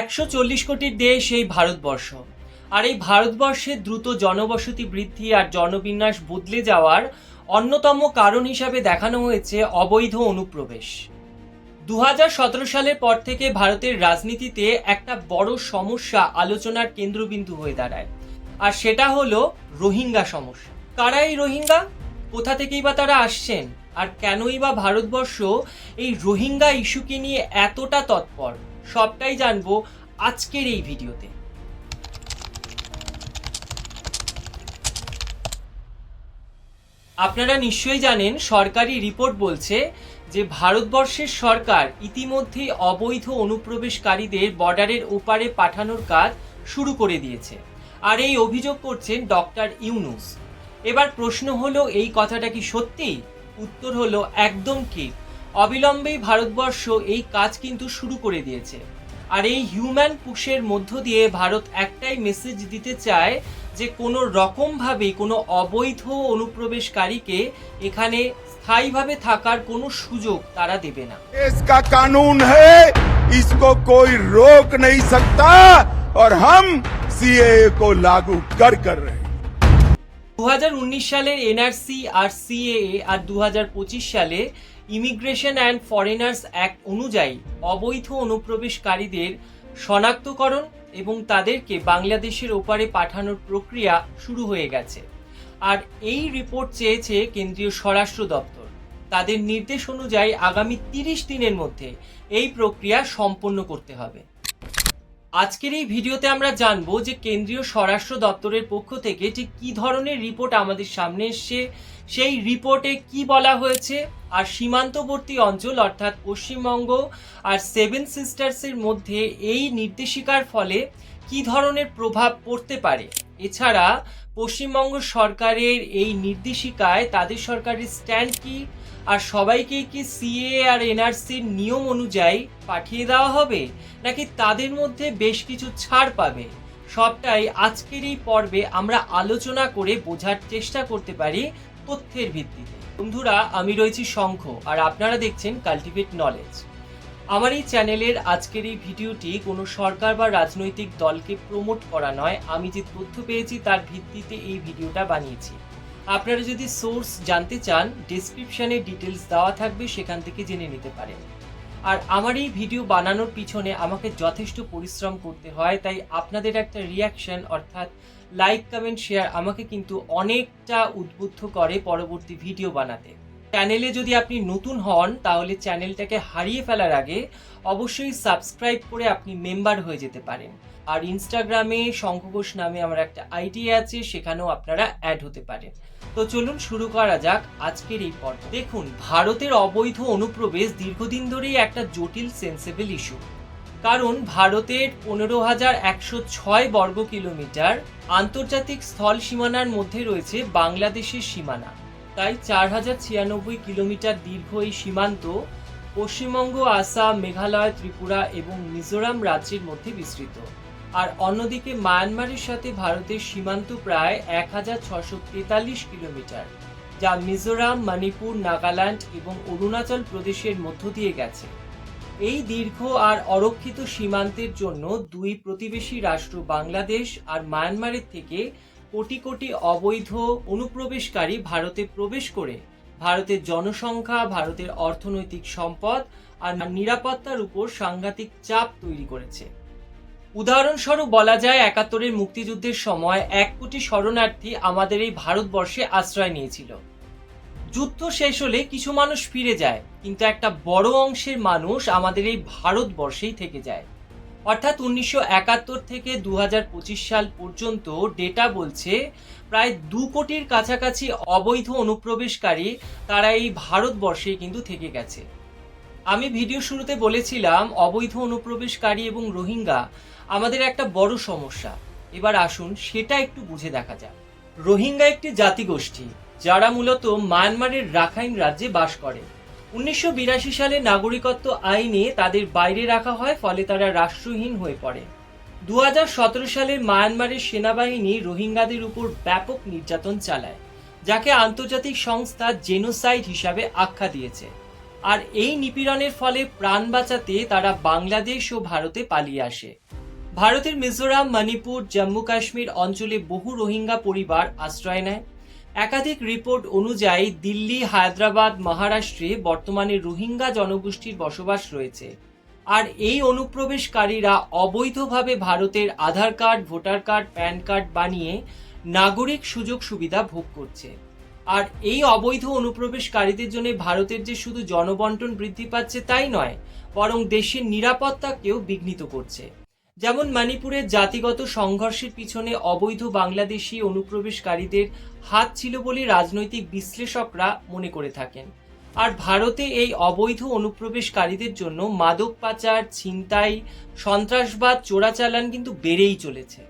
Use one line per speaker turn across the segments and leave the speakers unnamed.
একশো চল্লিশ কোটির দেশ এই ভারতবর্ষ। আর এই ভারতবর্ষের দ্রুত জনবসতি বৃদ্ধি আর জনবিন্যাস বদলে যাওয়ার অন্যতম কারণ হিসাবে দেখানো হয়েছে অবৈধ অনুপ্রবেশ। দু হাজার সতেরো সালের পর থেকে ভারতের রাজনীতিতে একটা বড় সমস্যা আলোচনার কেন্দ্রবিন্দু হয়ে দাঁড়ায়। আর সেটা হলো রোহিঙ্গা সমস্যা। কারা এই রোহিঙ্গা? কোথা থেকেই বা তারা আসছেন? আর কেনই বা ভারতবর্ষ এই রোহিঙ্গা ইস্যুকে নিয়ে এতটা তৎপর? সবটাই জানব আজকের এই ভিডিওতে। আপনারা নিশ্চয়ই জানেন, সরকারি রিপোর্ট বলছে যে ভারতবর্ষের সরকার ইতিমধ্যেই অবৈধ অনুপ্রবেশকারীদের বর্ডারের ওপারে পাঠানোর কাজ শুরু করে দিয়েছে। আর এই অভিযোগ করছেন ডক্টর ইউনুস। এবার প্রশ্ন হলো, এই কথাটা কি সত্যি? উত্তর হলো, একদম ঠিক। অবিলম্বেই ভারতবর্ষ এই কাজ কিন্তু শুরু করে দিয়েছে আর এই হিউম্যান পুশের মধ্য দিয়ে ভারত একটাই মেসেজ দিতে চায় যে কোনো রকমভাবেই কোনো অবৈধ অনুপ্রবেশকারীকে এখানে স্থায়ীভাবে থাকার কোনো সুযোগ তারা দেবে না
देश का कानून है इसको कोई रोक नहीं सकता और हम सीएए को लागू कर कर रहे हैं
দু সালের এনআরসি আর সিএএ আর দু সালে ইমিগ্রেশন অ্যান্ড ফরেনার্স অ্যাক্ট অনুযায়ী অবৈধ অনুপ্রবেশকারীদের শনাক্তকরণ এবং তাদেরকে বাংলাদেশের ওপারে পাঠানোর প্রক্রিয়া শুরু হয়ে গেছে। আর এই রিপোর্ট চেয়েছে কেন্দ্রীয় স্বরাষ্ট্র দপ্তর। তাদের নির্দেশ অনুযায়ী আগামী তিরিশ দিনের মধ্যে এই প্রক্রিয়া সম্পন্ন করতে হবে। আজকের এই ভিডিওতে আমরা জানব যে কেন্দ্রীয় স্বরাষ্ট্র দপ্তরের পক্ষ থেকে ঠিক কী ধরনের রিপোর্ট আমাদের সামনে এসছে, সেই রিপোর্টে কি বলা হয়েছে আর সীমান্তবর্তী অঞ্চল, অর্থাৎ পশ্চিমবঙ্গ আর সেভেন সিস্টার্সের মধ্যে এই নির্দেশিকার ফলে কি ধরনের প্রভাব পড়তে পারে? এছাড়া পশ্চিমবঙ্গ সরকারের এই নির্দেশিকায় তাদের সরকারের স্ট্যান্ড কি? আর সবাইকে কি সিএ আর এনআরসির নিয়ম অনুযায়ী পাঠিয়ে দেওয়া হবে? নাকি তাদের মধ্যে বেশ কিছু ছাড় পাবে? সবটাই আজকের এই পর্বে আমরা আলোচনা করে বোঝার চেষ্টা করতে পারি তথ্যের ভিত্তিতে। বন্ধুরা, আমি রয়েছি শঙ্খ, আর আপনারা দেখছেন কাল্টিভেট নলেজ আমার এই চ্যানেলের আজকের এই ভিডিওটি কোনো সরকার বা রাজনৈতিক দলকে প্রমোট করা নয়, আমি যে তথ্য পেয়েছি তার ভিত্তিতে এই ভিডিওটা বানিয়েছি। আপনারা যদি সোর্স জানতে চান ডিসক্রিপশানে ডিটেলস দেওয়া থাকবে, সেখান থেকে জেনে নিতে পারেন। আর আমার এই ভিডিও বানানোর পিছনে আমাকে যথেষ্ট পরিশ্রম করতে হয়, তাই আপনাদের একটা রিয়াকশন অর্থাৎ লাইক কমেন্ট শেয়ার আমাকে কিন্তু অনেকটা উদ্বুদ্ধ করে পরবর্তী ভিডিও বানাতে। চ্যানেলে যদি আপনি নতুন হন, তাহলে চ্যানেলটাকে হারিয়ে ফেলার আগে অবশ্যই সাবস্ক্রাইব করে আপনি মেম্বার হয়ে যেতে পারেন। আর ইনস্টাগ্রামে শঙ্খঘোষ নামে আমার একটা আইডি আছে, সেখানেও আপনারা অ্যাড হতে পারেন। তো চলুন শুরু করা যাক আজকের এই পর্ব। দেখুন, ভারতের অবৈধ অনুপ্রবেশ দীর্ঘদিন ধরেই একটা জটিল সেন্সেবল ইস্যু কারণ ভারতের পনেরো হাজার একশো ছয় বর্গ কিলোমিটার আন্তর্জাতিক স্থল সীমানার মধ্যে রয়েছে বাংলাদেশের সীমানা। তাই চার হাজার ছিয়ানব্বই কিলোমিটার দীর্ঘ এই সীমান্ত পশ্চিমবঙ্গ, আসাম, মেঘালয়, ত্রিপুরা এবং মিজোরাম রাজ্যের মধ্যে বিস্তৃত। আর অন্যদিকে মায়ানমারের সাথে ভারতের সীমান্ত প্রায় এক হাজার ছশো তেতাল্লিশ কিলোমিটার, যা মিজোরাম, মণিপুর, নাগাল্যান্ড এবং অরুণাচল প্রদেশের মধ্য দিয়ে গেছে। এই দীর্ঘ আর অরক্ষিত সীমান্তের জন্য দুই প্রতিবেশী রাষ্ট্র বাংলাদেশ আর মায়ানমারের থেকে কোটি কোটি অবৈধ অনুপ্রবেশকারী ভারতে প্রবেশ করে ভারতের জনসংখ্যা, ভারতের অর্থনৈতিক সম্পদ আর নিরাপত্তার উপর সাংঘাতিক চাপ তৈরি করেছে। উদাহরণস্বরূপ বলা যায়, একাত্তরের মুক্তিযুদ্ধের সময় এক কোটি শরণার্থী আমাদের এই ভারতবর্ষে আশ্রয় নিয়েছিল। যুদ্ধ শেষ হলে কিছু মানুষ ফিরে যায়, কিন্তু একটা বড় অংশের মানুষ আমাদের এই ভারতবর্ষেই থেকে যায়। অর্থাৎ উনিশশো একাত্তর থেকে দু হাজার পঁচিশ সাল পর্যন্ত ডেটা বলছে, প্রায় দু কোটির কাছাকাছি অবৈধ অনুপ্রবেশকারী তারা এই ভারতবর্ষেই কিন্তু থেকে গেছে। আমি ভিডিও শুরুতে বলেছিলাম, অবৈধ অনুপ্রবেশকারী এবং রোহিঙ্গা আমাদের একটা বড় সমস্যা। এবার আসুন সেটা একটু বুঝে দেখা যাক। রোহিঙ্গা একটি জাতিগোষ্ঠী, যারা মূলত মায়ানমারের রাখাইন রাজ্যে বাস করে। উনিশশো বিরাশি সালে নাগরিকত্ব আইনে তাদের বাইরে রাখা হয়, ফলে তারা রাষ্ট্রহীন হয়ে পড়ে। দুহাজার সতেরো সালে মায়ানমারের সেনাবাহিনী রোহিঙ্গাদের উপর ব্যাপক নির্যাতন চালায়, যাকে আন্তর্জাতিক সংস্থা জেনোসাইড হিসাবে আখ্যা দিয়েছে। আর এই নিপীড়নের ফলে প্রাণ বাঁচাতে তারা বাংলাদেশ ও ভারতে পালিয়ে আসে। ভারতের মিজোরাম, মণিপুর, জম্মু কাশ্মীর অঞ্চলে বহু রোহিঙ্গা পরিবার আশ্রয় নেয়। একাধিক রিপোর্ট অনুযায়ী দিল্লি, হায়দ্রাবাদ, মহারাষ্ট্রে বর্তমানে রোহিঙ্গা জনগোষ্ঠীর বসবাস রয়েছে। আর এই অনুপ্রবেশকারীরা অবৈধভাবে ভারতের Aadhaar card, voter card, PAN card বানিয়ে নাগরিক সুযোগ সুবিধা ভোগ করছে। আর এই অবৈধ অনুপ্রবেশকারীদের জন্য ভারতের যে শুধু জনবন্টন বৃদ্ধি পাচ্ছে তাই নয়, বরং দেশের নিরাপত্তাকেও বিঘ্নিত করছে। যেমন মণিপুরের জাতিগত সংঘর্ষের পিছনে অবৈধ বাংলাদেশি অনুপ্রবেশকারীদের হাত ছিল বলে রাজনৈতিক বিশ্লেষকরা মনে করে থাকেন। আর ভারতে এই অবৈধ অনুপ্রবেশকারীদের জন্য মাদক পাচার, ছিনতাই, সন্ত্রাসবাদ, চোরাচালান কিন্তু বেড়েই চলেছে।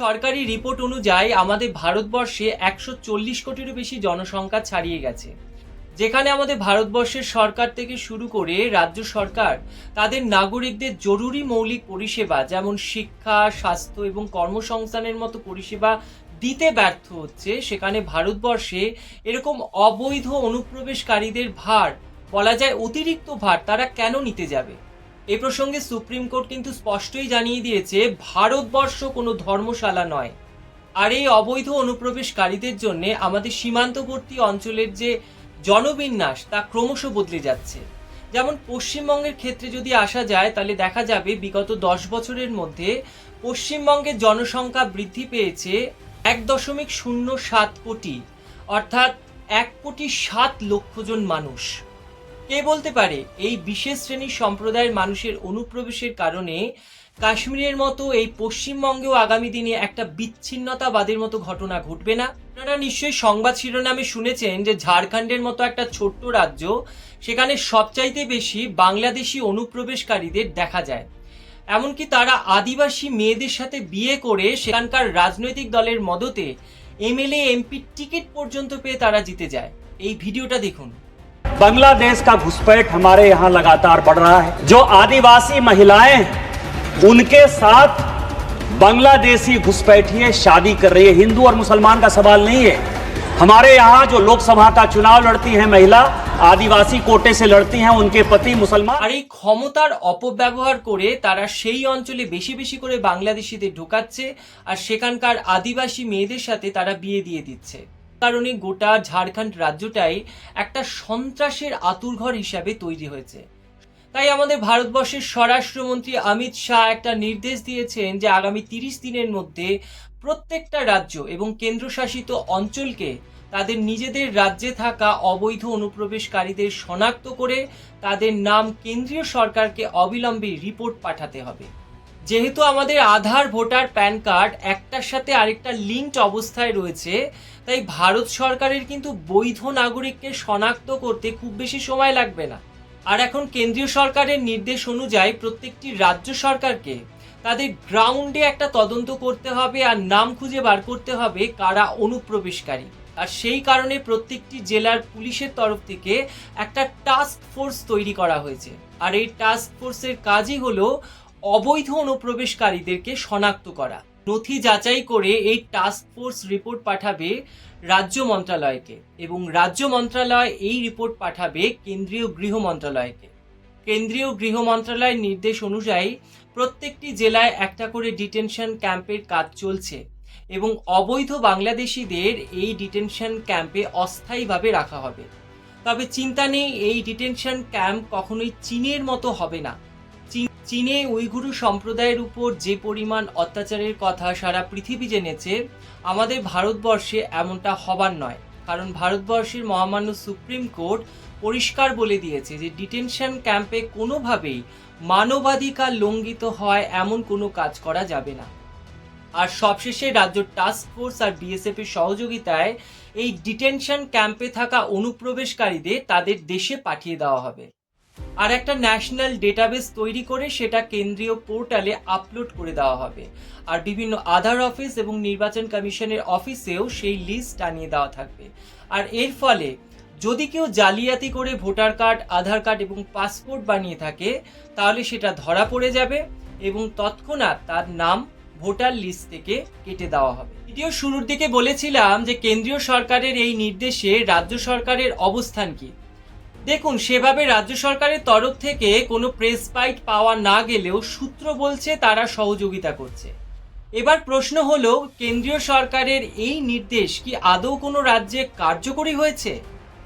সরকারি রিপোর্ট অনুযায়ী আমাদের ভারতবর্ষে একশো চল্লিশ কোটিরও বেশি জনসংখ্যা ছাড়িয়ে গেছে। যেখানে আমাদের ভারতবর্ষের সরকার থেকে শুরু করে রাজ্য সরকার, তাদের নাগরিকদের জরুরি মৌলিক পরিষেবা, যেমন শিক্ষা, স্বাস্থ্য এবং কর্মসংস্থানের মতো পরিষেবা দিতে ব্যর্থ হচ্ছে। সেখানে ভারতবর্ষে এরকম অবৈধ অনুপ্রবেশকারীদের ভার, বলা যায় অতিরিক্ত ভার, তারা কেন নিতে যাবে? এ প্রসঙ্গে সুপ্রিম কোর্ট কিন্তু স্পষ্টই জানিয়ে দিয়েছে, ভারতবর্ষ কোনো ধর্মশালা নয়। আর এই অবৈধ অনুপ্রবেশকারীদের জন্য আমাদের সীমান্তবর্তী অঞ্চলের যে জনবিন্যাস তা ক্রমশ বদলে যাচ্ছে। যেমন পশ্চিমবঙ্গের ক্ষেত্রে যদি আসা যায়, তাহলে দেখা যাবে বিগত দশ বছরের মধ্যে পশ্চিমবঙ্গের জনসংখ্যা বৃদ্ধি পেয়েছে এক দশমিক শূন্য সাত কোটি, অর্থাৎ এক কোটি সাত লক্ষ জন মানুষ। কে বলতে পারে? এই বিশেষ শ্রেণির সম্প্রদায়ের মানুষের অনুপ্রবেশের কারণে কাশ্মীরের মতো এই পশ্চিমবঙ্গেও আগামী দিনে একটা বিচ্ছিন্নতাবাদের মতো ঘটনা ঘটবে না আপনারা নিশ্চয়ই সংবাদ শিরোনামে শুনেছেন যে ঝাড়খণ্ডের মতো একটা ছোট্ট রাজ্য সেখানে সবচাইতে বেশি বাংলাদেশি অনুপ্রবেশকারীদের দেখা যায় এমনকি তারা আদিবাসী মেয়েদের সাথে বিয়ে করে সেখানকার রাজনৈতিক দলের মদতে এমএলএ এমপি টিকিট পর্যন্ত পেয়ে তারা জিতে যায় এই ভিডিওটা দেখুন
बांग्लादेश का घुसपैठ हमारे यहाँ लगातार बढ़ रहा है जो आदिवासी महिलाएं हैं, उनके साथ बांग्लादेशी घुसपैठिए शादी कर रही है हिंदू और मुसलमान का सवाल नहीं है हमारे यहाँ जो लोकसभा का चुनाव लड़ती हैं महिला आदिवासी कोटे से लड़ती हैं उनके पति मुसलमान
আর এই ক্ষমতার অপব্যবহার করে তারা সেই অঞ্চলে বেশি বেশি করে বাংলাদেশিদের ঢোকাচ্ছে আর সেখানকার আদিবাসী মেয়েদের সাথে তারা বিয়ে দিয়ে দিচ্ছে কারণে গোটা ঝাড়খণ্ড রাজ্যটাই একটা সন্ত্রাসের আতুরঘর হিসাবে তৈরি হয়েছে তাই আমাদের ভারতবর্ষের স্বরাষ্ট্রমন্ত্রী অমিত শাহ একটা নির্দেশ দিয়েছেন যে আগামী তিরিশ দিনের মধ্যে প্রত্যেকটা রাজ্য এবং কেন্দ্রশাসিত অঞ্চলকে তাদের নিজেদের রাজ্যে থাকা অবৈধ অনুপ্রবেশকারীদের শনাক্ত করে তাদের নাম কেন্দ্রীয় সরকারকে অবিলম্বে রিপোর্ট পাঠাতে হবে। যেহেতু আমাদের আধার, ভোটার, প্যান কার্ড একটার সাথে আরেকটা লিঙ্কড অবস্থায় রয়েছে, তাই ভারত সরকারের কিন্তু বৈধ নাগরিককে শনাক্ত করতে খুব বেশি সময় লাগবে না। আর এখন কেন্দ্রীয় সরকারের নির্দেশ অনুযায়ী প্রত্যেকটি রাজ্য সরকারকে তাদের গ্রাউন্ডে একটা তদন্ত করতে হবে আর নাম খুঁজে বার করতে হবে কারা অনুপ্রবেশকারী। আর সেই কারণে প্রত্যেকটি জেলার পুলিশের তরফ থেকে একটা টাস্ক ফোর্স তৈরি করা হয়েছে। আর এই টাস্ক ফোর্সের কাজই হলো অবৈধ অনুপ্রবেশকারীদেরকে শনাক্ত করা। নথি যাচাই করে এই টাস্ক ফোর্স রিপোর্ট পাঠাবে রাজ্য মন্ত্রণালয়কে এবং রাজ্য মন্ত্রণালয় এই রিপোর্ট পাঠাবে কেন্দ্রীয় গৃহ মন্ত্রণালয়কে কেন্দ্রীয় গৃহ মন্ত্রণালয়ের নির্দেশ অনুযায়ী প্রত্যেকটি জেলায় একটা করে ডিটেনশন ক্যাম্পের কাজ চলছে এবং অবৈধ বাংলাদেশিদের এই ডিটেনশন ক্যাম্পে অস্থায়ীভাবে রাখা হবে। তবে চিন্তা নেই, এই ডিটেনশন ক্যাম্প কখনোই চীনের মতো হবে না। চীনে উইঘুরু সম্প্রদায়ের উপর যে পরিমাণ অত্যাচারের কথা সারা পৃথিবী জেনেছে, আমাদের ভারতবর্ষে এমনটা হবার নয়। কারণ ভারতবর্ষের মহামান্য সুপ্রিম কোর্ট পরিষ্কার বলে দিয়েছে যে ডিটেনশন ক্যাম্পে কোনোভাবেই মানবাধিকার লঙ্ঘিত হয় এমন কোনো কাজ করা যাবে না। আর সবশেষে রাজ্য টাস্ক ফোর্স আর বিএসএফ এর সহযোগিতায় এই ডিটেনশন ক্যাম্পে থাকা অনুপ্রবেশকারীদের তাদের দেশে পাঠিয়ে দেওয়া হবে। আর একটা ন্যাশনাল ডেটাবেস তৈরি করে সেটা কেন্দ্রীয় পোর্টালে আপলোড করে দেওয়া হবে। আর বিভিন্ন আধার অফিস এবং নির্বাচন কমিশনের অফিসেও সেই লিস্ট টানিয়ে দেওয়া থাকবে। আর এর ফলে যদি কেউ জালিয়াতি করে ভোটার কার্ড আধার কার্ড এবং পাসপোর্ট বানিয়ে থাকে, তাহলে সেটা ধরা পড়ে যাবে এবং তৎক্ষণাৎ তার নাম ভোটার লিস্ট থেকে কেটে দেওয়া হবে। ভিডিও শুরুর দিকে বলেছিলাম যে কেন্দ্রীয় সরকারের এই নির্দেশে রাজ্য সরকারের অবস্থান কি? দেখুন, সেভাবে রাজ্য সরকারের তরফ থেকে কোনো প্রেস বাইট পাওয়া না গেলেও সূত্র বলছে তারা সহযোগিতা করছে। এবার প্রশ্ন হলো, কেন্দ্রীয় সরকারের এই নির্দেশ কি আদৌ কোনো রাজ্যে কার্যকরী হয়েছে?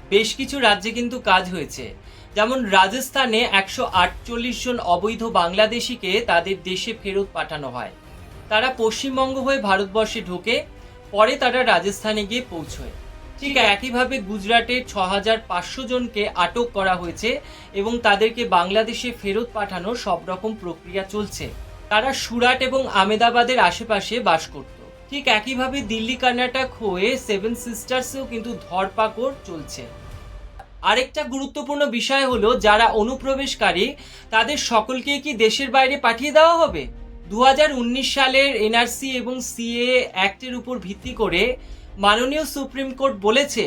বেশ কিছু রাজ্যে কিন্তু কাজ হয়েছে। যেমন রাজস্থানে একশো আটচল্লিশ জন অবৈধ বাংলাদেশিকে তাদের দেশে ফেরত পাঠানো হয়। তারা পশ্চিমবঙ্গ হয়ে ভারতবর্ষে ঢোকে, পরে তারা রাজস্থানে গিয়ে পৌঁছয়। ঠিক একইভাবে গুজরাটের ছ হাজার পাঁচশো জনকে আটক করা হয়েছে এবং তাদেরকে বাংলাদেশে ফেরত পাঠানোর সব রকম প্রক্রিয়া চলছে। তারা সুরাট এবং আমেদাবাদের আশেপাশে বাস করত। ঠিক একইভাবে দিল্লি, কর্ণাটক হয়ে সেভেন সিস্টার্সেও কিন্তু ধরপাকড় চলছে। আরেকটা গুরুত্বপূর্ণ বিষয় হলো, যারা অনুপ্রবেশকারী, তাদের সকলকে কি দেশের বাইরে পাঠিয়ে দেওয়া হবে? দু হাজার উনিশ সালের এনআরসি এবং সিএ অ্যাক্টের উপর ভিত্তি করে মাননীয় সুপ্রিম কোর্ট বলেছে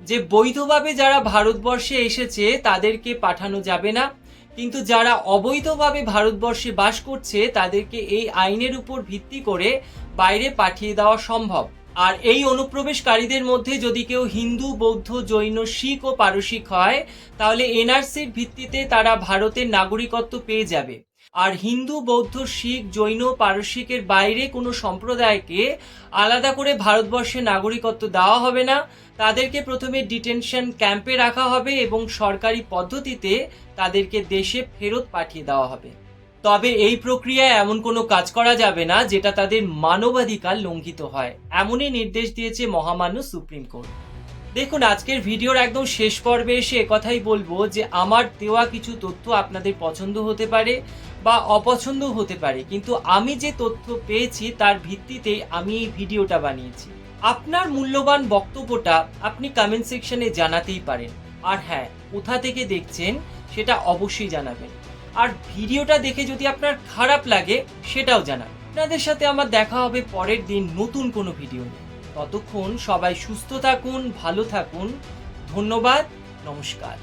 যে বৈধভাবে যারা ভারতবর্ষে এসেছে তাদেরকে পাঠানো যাবে না, কিন্তু যারা অবৈধভাবে ভারতবর্ষে বাস করছে তাদেরকে এই আইনের উপর ভিত্তি করে বাইরে পাঠিয়ে দেওয়া সম্ভব। আর এই অনুপ্রবেশকারীদের মধ্যে যদি কেউ হিন্দু, বৌদ্ধ, জৈন, শিখ ও পারসিক হয়, তাহলে এনআরসির ভিত্তিতে তারা ভারতের নাগরিকত্ব পেয়ে যাবে। আর হিন্দু, বৌদ্ধ, শিখ, জৈন, পারসিকের বাইরে কোনো সম্প্রদায়কে আলাদা করে ভারতবর্ষে নাগরিকত্ব দেওয়া হবে না। তাদেরকে প্রথমে ডিটেনশন ক্যাম্পে রাখা হবে এবং সরকারি পদ্ধতিতে তাদেরকে দেশে ফেরত পাঠিয়ে দেওয়া হবে। তবে এই প্রক্রিয়ায় এমন কোনো কাজ করা যাবে না যেটা তাদের মানবাধিকার লঙ্ঘিত হয়, এমনই নির্দেশ দিয়েছে মহামান্য সুপ্রিম কোর্ট। দেখুন, আজকের ভিডিওর একদম শেষ পর্বে এসে একথাই বলব যে আমার দেওয়া কিছু তথ্য আপনাদের পছন্দ হতে পারে। বা অপছন্দ হতে পারে, কিন্তু আমি যে তথ্য পেয়েছি তার ভিত্তিতে আমি এই ভিডিওটা বানিয়েছি। আপনার মূল্যবান বক্তব্যটা আপনি কমেন্ট সেকশনে জানাতেই পারেন। আর হ্যাঁ কোথা থেকে দেখছেন সেটা অবশ্যই জানাবেন। আর ভিডিওটা দেখে যদি আপনার খারাপ লাগে, সেটাও জানান আপনাদের সাথে আমার দেখা হবে পরের দিন নতুন কোনো ভিডিও নিয়ে। ততক্ষণ সবাই সুস্থ থাকুন, ভালো থাকুন। ধন্যবাদ, নমস্কার।